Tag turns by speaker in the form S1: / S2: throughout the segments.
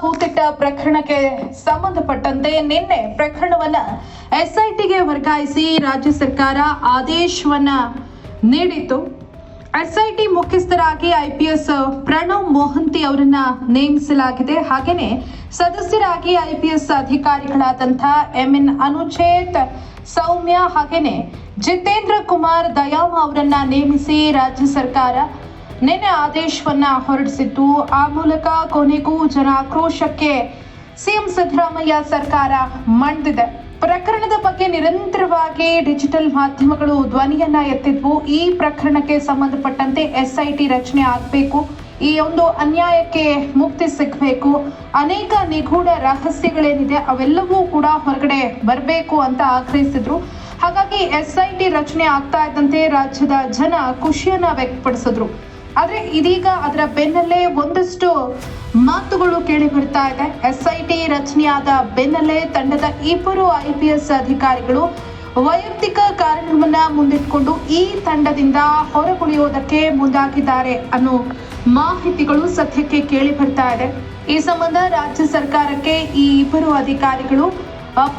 S1: ಹೂತಿಟ್ಟ ಪ್ರಕರಣಕ್ಕೆ ಸಂಬಂಧಪಟ್ಟಂತೆ ನಿನ್ನೆ ಪ್ರಕರಣವನ್ನ ಎಸ್ಐಟಿಗೆ ವರ್ಗಾಯಿಸಿ ರಾಜ್ಯ ಸರ್ಕಾರ ಆದೇಶವನ್ನ ನೀಡಿತ್ತು. ಎಸ್ಐಟಿ ಮುಖ್ಯಸ್ಥರಾಗಿ ಐಪಿಎಸ್ ಪ್ರಣವ್ ಮೋಹಂತಿ ಅವರನ್ನ ನೇಮಿಸಲಾಗಿದೆ. ಹಾಗೆಯೇ ಸದಸ್ಯರಾಗಿ ಐಪಿಎಸ್ ಅಧಿಕಾರಿಗಳಾದಂಥ ಎಂಎನ್ ಅನುಚೇತ್, ಸೌಮ್ಯ ಹಾಗೇನೆ ಜಿತೇಂದ್ರ ಕುಮಾರ್ ದಯಾಮ ಅವರನ್ನ ನೇಮಿಸಿ ರಾಜ್ಯ ಸರ್ಕಾರ ನಿನ್ನೆ ಆದೇಶವನ್ನ ಹೊರಡಿಸಿತ್ತು ಆ ಮೂಲಕ ಕೊನೆಗೂ ಜನ ಆಕ್ರೋಶಕ್ಕೆ ಸಿಎಂ ಸಿದ್ದರಾಮಯ್ಯ ಸರ್ಕಾರ ಮಂಡಿದೆ ಪ್ರಕರಣದ ಬಗ್ಗೆ ನಿರಂತರವಾಗಿ ಡಿಜಿಟಲ್ ಮಾಧ್ಯಮಗಳು ಧ್ವನಿಯನ್ನ ಎತ್ತಿದ್ವು. ಈ ಪ್ರಕರಣಕ್ಕೆ ಸಂಬಂಧಪಟ್ಟಂತೆ ಎಸ್ಐಟಿ ರಚನೆ ಆಗಬೇಕು. ಈ ಒಂದು ಅನ್ಯಾಯಕ್ಕೆ ಮುಕ್ತಿ ಸಿಗಬೇಕು. ಅನೇಕ ನಿಗೂಢ ರಹಸ್ಯಗಳೇನಿದೆ, ಅವೆಲ್ಲವೂ ಕೂಡ ಹೊರಗಡೆ ಬರಬೇಕು ಅಂತ ಆಗ್ರಹಿಸಿದ್ರು. ಹಾಗಾಗಿ ಎಸ್ಐಟಿ ರಚನೆ ಆಗ್ತಾ ಇದ್ದಂತೆ ರಾಜ್ಯದ ಜನ ಖುಷಿಯನ್ನ ವ್ಯಕ್ತಪಡಿಸಿದ್ರು. ಆದ್ರೆ ಇದೀಗ ಅದರ ಬೆನ್ನಲ್ಲೇ ಒಂದಷ್ಟು ಮಾತುಗಳು ಕೇಳಿ ಬರ್ತಾ ಇದೆ. ಟಿ ರಚನೆಯಾದ ಬೆನ್ನಲ್ಲೇ ತಂಡದ ಇಬ್ಬರು ಐಪಿಎಸ್ ಅಧಿಕಾರಿಗಳು ವೈಯಕ್ತಿಕ ಕಾರಣವನ್ನ ಮುಂದಿಟ್ಕೊಂಡು ಈ ತಂಡದಿಂದ ಹೊರಗುಳಿಯೋದಕ್ಕೆ ಮುಂದಾಗಿದ್ದಾರೆ ಅನ್ನೋ ಮಾಹಿತಿಗಳು ಸದ್ಯಕ್ಕೆ ಕೇಳಿ ಬರ್ತಾ ಇದೆ. ಈ ಸಂಬಂಧ ರಾಜ್ಯ ಸರ್ಕಾರಕ್ಕೆ ಈ ಇಬ್ಬರು ಅಧಿಕಾರಿಗಳು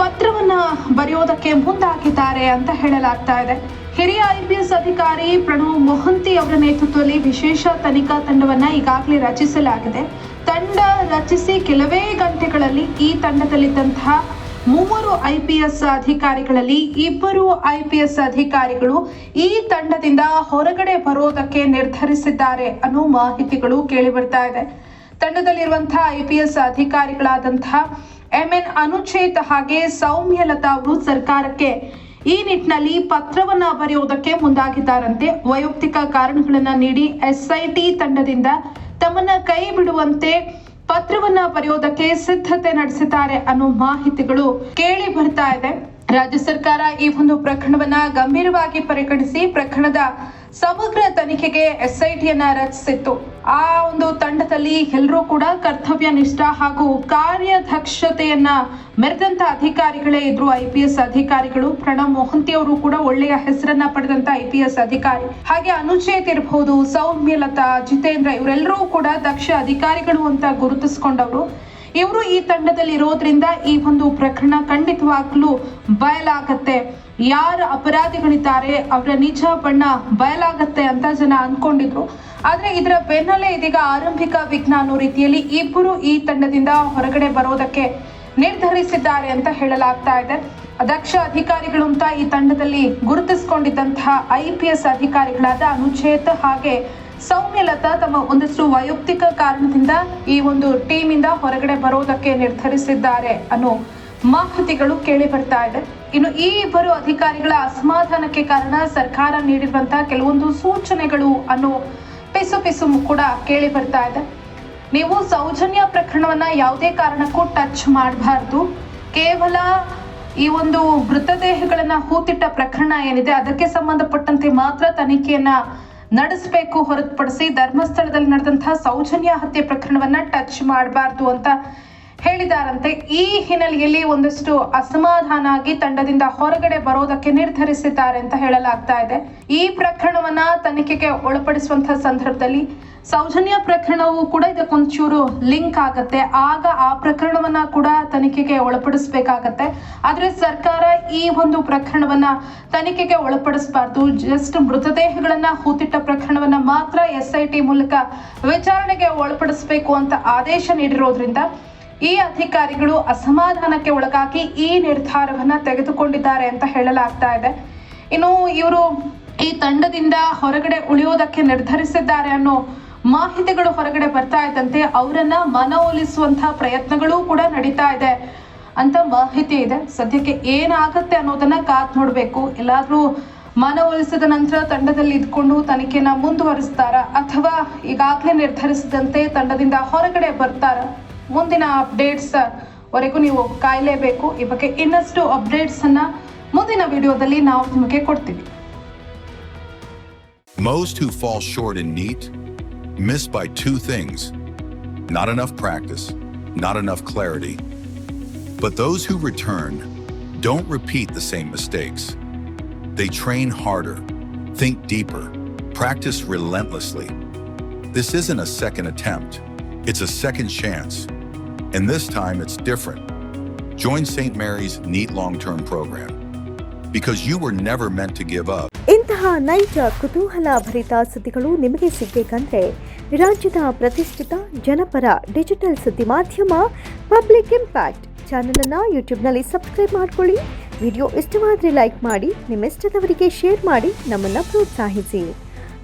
S1: ಪತ್ರವನ್ನ ಬರೆಯೋದಕ್ಕೆ ಮುಂದಾಗಿದ್ದಾರೆ ಅಂತ ಹೇಳಲಾಗ್ತಾ ಇದೆ. ಹಿರಿಯ ಐಪಿಎಸ್ ಅಧಿಕಾರಿ ಪ್ರಣವ್ ಮೊಹಂತಿ ಅವರ ನೇತೃತ್ವದಲ್ಲಿ ವಿಶೇಷ ತನಿಖಾ ತಂಡವನ್ನ ಈಗಾಗಲೇ ರಚಿಸಲಾಗಿದೆ. ತಂಡ ರಚಿಸಿ ಕೆಲವೇ ಗಂಟೆಗಳಲ್ಲಿ ಈ ತಂಡದಲ್ಲಿದ್ದಂತಹ ಮೂವರು ಐಪಿಎಸ್ ಅಧಿಕಾರಿಗಳಲ್ಲಿ ಇಬ್ಬರು ಐಪಿಎಸ್ ಅಧಿಕಾರಿಗಳು ಈ ತಂಡದಿಂದ ಹೊರಗಡೆ ಬರೋದಕ್ಕೆ ನಿರ್ಧರಿಸಿದ್ದಾರೆ ಅನ್ನೋ ಮಾಹಿತಿಗಳು ಕೇಳಿಬರ್ತಾ ಇದೆ. ತಂಡದಲ್ಲಿರುವಂತಹ ಐಪಿಎಸ್ ಅಧಿಕಾರಿಗಳಾದಂತಹ ಎಂ ಎನ್ ಅನುಚೇತ್ ಹಾಗೆ ಸೌಮ್ಯಲತಾ ಅವರು ಸರ್ಕಾರಕ್ಕೆ ಈ ನಿಟ್ಟಿನಲ್ಲಿ ಪತ್ರವನ್ನ ಬರೆಯುವುದಕ್ಕೆ ಮುಂದಾಗಿದ್ದಾರಂತೆ ವೈಯಕ್ತಿಕ ಕಾರಣಗಳನ್ನ ನೀಡಿ ಎಸ್ಐಟಿ ತಂಡದಿಂದ ತಮ್ಮನ್ನ ಕೈ ಬಿಡುವಂತೆ ಪತ್ರವನ್ನ ಬರೆಯೋದಕ್ಕೆ ಸಿದ್ಧತೆ ನಡೆಸಿದ್ದಾರೆ ಅನ್ನೋ ಮಾಹಿತಿಗಳು ಕೇಳಿ ಬರ್ತಾ ಇದೆ. ರಾಜ್ಯ ಸರ್ಕಾರ ಈ ಒಂದು ಪ್ರಕರಣವನ್ನ ಗಂಭೀರವಾಗಿ ಪರಿಗಣಿಸಿ ಪ್ರಕರಣದ ಸಮಗ್ರ ತನಿಖೆಗೆ ಎಸ್ಐಟಿಯನ್ನ ರಚಿಸಿತ್ತು. ಆ ಒಂದು ತಂಡದಲ್ಲಿ ಎಲ್ಲರೂ ಕೂಡ ಕರ್ತವ್ಯ ನಿಷ್ಠ ಹಾಗೂ ಕಾರ್ಯದಕ್ಷತೆಯನ್ನ ಮೆರೆದಂತ ಅಧಿಕಾರಿಗಳೇ ಇದ್ರು. ಐ ಪಿ ಎಸ್ ಅಧಿಕಾರಿಗಳು ಪ್ರಣವ್ ಮೊಹಂತಿ ಅವರು ಕೂಡ ಒಳ್ಳೆಯ ಹೆಸರನ್ನ ಪಡೆದಂತ ಐ ಪಿ ಎಸ್ ಅಧಿಕಾರಿ. ಹಾಗೆ ಅನುಚೇತ್ ಇರಬಹುದು ಸೌಮ್ಯಲತಾ, ಜಿತೇಂದ್ರ ಇವರೆಲ್ಲರೂ ಕೂಡ ದಕ್ಷ ಅಧಿಕಾರಿಗಳು ಅಂತ ಗುರುತಿಸ್ಕೊಂಡವರು. ಇವರು ಈ ತಂಡದಲ್ಲಿ ಇರೋದ್ರಿಂದ ಈ ಒಂದು ಪ್ರಕರಣ ಖಂಡಿತವಾಗ್ಲೂ ಬಯಲಾಗತ್ತೆ. ಯಾರ ಅಪರಾಧಿಗಳಿದ್ದಾರೆ, ಅವರ ನಿಜ ಬಣ್ಣ ಬಯಲಾಗತ್ತೆ ಅಂತ ಜನ ಅನ್ಕೊಂಡಿದ್ರು. ಆದ್ರೆ ಇದರ ಬೆನ್ನಲ್ಲೇ ಇದೀಗ ಆರಂಭಿಕ ವಿಜ್ಞಾನ ರೀತಿಯಲ್ಲಿ ಇಬ್ಬರು ಈ ತಂಡದಿಂದ ಹೊರಗಡೆ ಬರೋದಕ್ಕೆ ನಿರ್ಧರಿಸಿದ್ದಾರೆ ಅಂತ ಹೇಳಲಾಗ್ತಾ ಇದೆ. ದಕ್ಷ ಅಧಿಕಾರಿಗಳು ಅಂತ ಈ ತಂಡದಲ್ಲಿ ಗುರುತಿಸಿಕೊಂಡಿದ್ದಂತಹ ಐ ಪಿ ಎಸ್ ಅಧಿಕಾರಿಗಳಾದ ಅನುಚೇತ್ ಹಾಗೆ ಸೌಮ್ಯಲತಾ ತಮ್ಮ ಒಂದಷ್ಟು ವೈಯಕ್ತಿಕ ಕಾರಣದಿಂದ ಈ ಒಂದು ಟೀಮಿಂದ ಹೊರಗಡೆ ಬರೋದಕ್ಕೆ ನಿರ್ಧರಿಸಿದ್ದಾರೆ ಅನ್ನೋ ಮಾಹಿತಿಗಳು ಕೇಳಿ ಬರ್ತಾ ಇದೆ. ಇನ್ನು ಈ ಇಬ್ಬರು ಅಧಿಕಾರಿಗಳ ಅಸಮಾಧಾನಕ್ಕೆ ಕಾರಣ ಸರ್ಕಾರ ನೀಡಿರುವಂತಹ ಕೆಲವೊಂದು ಸೂಚನೆಗಳು ಅನ್ನೋ ಪಿಸು ಪಿಸು ಕೂಡ ಕೇಳಿ ಬರ್ತಾ ಇದೆ. ನೀವು ಸೌಜನ್ಯ ಪ್ರಕರಣವನ್ನ ಯಾವುದೇ ಕಾರಣಕ್ಕೂ ಟಚ್ ಮಾಡಬಾರ್ದು. ಕೇವಲ ಈ ಒಂದು ಮೃತದೇಹಗಳನ್ನ ಹೂತಿಟ್ಟ ಪ್ರಕರಣ ಏನಿದೆ, ಅದಕ್ಕೆ ಸಂಬಂಧಪಟ್ಟಂತೆ ಮಾತ್ರ ತನಿಖೆಯನ್ನ ನಡೆಸಬೇಕು ಹೊರತುಪಡಿಸಿ ಧರ್ಮಸ್ಥಳದಲ್ಲಿ ನಡೆದಂತಹ ಸೌಜನ್ಯ ಹತ್ಯೆ ಪ್ರಕರಣವನ್ನ ಟಚ್ ಮಾಡಬಾರ್ದು ಅಂತ ಹೇಳಿದಾರಂತೆ, ಈ ಹಿನ್ನೆಲೆಯಲ್ಲಿ ಒಂದಷ್ಟು ಅಸಮಾಧಾನ ಆಗಿ ತಂಡದಿಂದ ಹೊರಗಡೆ ಬರೋದಕ್ಕೆ ನಿರ್ಧರಿಸಿದ್ದಾರೆ ಅಂತ ಹೇಳಲಾಗ್ತಾ ಇದೆ. ಈ ಪ್ರಕರಣವನ್ನ ತನಿಖೆಗೆ ಒಳಪಡಿಸುವಂತಹ ಸಂದರ್ಭದಲ್ಲಿ ಸೌಜನ್ಯ ಪ್ರಕರಣವು ಕೂಡ ಇದಕ್ಕೊಂಚೂರು ಲಿಂಕ್ ಆಗತ್ತೆ. ಆಗ ಆ ಪ್ರಕರಣವನ್ನ ಕೂಡ ತನಿಖೆಗೆ ಒಳಪಡಿಸಬೇಕಾಗತ್ತೆ. ಆದ್ರೆ ಸರ್ಕಾರ ಈ ಒಂದು ಪ್ರಕರಣವನ್ನ ತನಿಖೆಗೆ ಒಳಪಡಿಸಬಾರ್ದು. ಜಸ್ಟ್ ಮೃತದೇಹಗಳನ್ನ ಹೂತಿಟ್ಟ ಪ್ರಕರಣವನ್ನ ಮಾತ್ರ ಎಸ್ ಮೂಲಕ ವಿಚಾರಣೆಗೆ ಒಳಪಡಿಸಬೇಕು ಅಂತ ಆದೇಶ ನೀಡಿರೋದ್ರಿಂದ ಈ ಅಧಿಕಾರಿಗಳು ಅಸಮಾಧಾನಕ್ಕೆ ಒಳಗಾಗಿ ಈ ನಿರ್ಧಾರವನ್ನ ತೆಗೆದುಕೊಂಡಿದ್ದಾರೆ ಅಂತ ಹೇಳಲಾಗ್ತಾ ಇದೆ. ಇನ್ನು ಇವರು ಈ ತಂಡದಿಂದ ಹೊರಗಡೆ ಉಳಿಯೋದಕ್ಕೆ ನಿರ್ಧರಿಸಿದ್ದಾರೆ ಅನ್ನೋ ಮಾಹಿತಿಗಳು ಹೊರಗಡೆ ಬರ್ತಾ ಇದ್ದಂತೆ ಅವರನ್ನ ಮನವೊಲಿಸುವಂತಹ ಪ್ರಯತ್ನಗಳು ಕೂಡ ನಡೀತಾ ಇದೆ ಅಂತ ಮಾಹಿತಿ ಇದೆ. ಸದ್ಯಕ್ಕೆ ಏನಾಗುತ್ತೆ ಅನ್ನೋದನ್ನ ಕಾತ್ ನೋಡ್ಬೇಕು. ಎಲ್ಲಾದ್ರೂ ಮನವೊಲಿಸಿದ ನಂತರ ತಂಡದಲ್ಲಿ ಇದ್ಕೊಂಡು ತನಿಖೆನ ಮುಂದುವರಿಸ್ತಾರ ಅಥವಾ ಈಗಾಗಲೇ ನಿರ್ಧರಿಸಿದಂತೆ ತಂಡದಿಂದ ಹೊರಗಡೆ ಬರ್ತಾರ? ಮುಂದಿನ ಅಪ್ಡೇಟ್ಸ್ ವರೆಗೂ ನೀವು ಕಾಯಲೇಬೇಕು ಈ ಬಗ್ಗೆ ಇನ್ನಷ್ಟು ಅಪ್ಡೇಟ್ಸ್ ಅನ್ನ ಮುಂದಿನ ವಿಡಿಯೋದಲ್ಲಿ ನಾವು ನಿಮಗೆ ಕೊಡ್ತೀವಿ
S2: Most who fall short in NEAT miss by two things not enough practice, not enough clarity. But those who return don't repeat the same mistakes. They train harder, think deeper, practice relentlessly. This isn't a second attempt, it's a second chance. And this time it's different. Join St. Mary's NEAT long term program. Because you were never meant to give up.
S3: ಇಂತಹ ನೈಜ, ಕುತೂಹಲ ಭರಿತ ಸುದ್ದಿಗಳು ನಿಮಗೆ ಸಿಗಬೇಕಂದ್ರೆ ರಾಜ್ಯದ ಪ್ರತಿಷ್ಠಿತ ಜನಪರ digital ಸುದ್ದಿ ಮಾಧ್ಯಮ ಪಬ್ಲಿಕ್ ಇಂಪ್ಯಾಕ್ಟ್ ಅನ್ನ ಯೂಟ್ಯೂಬ್ನಲ್ಲಿ ಸಬ್ಸ್ಕ್ರೈಬ್ ಮಾಡ್ಕೊಳ್ಳಿ ವಿಡಿಯೋ ಇಷ್ಟವಾದರೆ ಲೈಕ್ ಮಾಡಿ ನಿಮ್ಮ ಇಷ್ಟದವರಿಗೆ ಶೇರ್ ಮಾಡಿ, ನಮ್ಮನ್ನ ಪ್ರೋತ್ಸಾಹಿಸಿ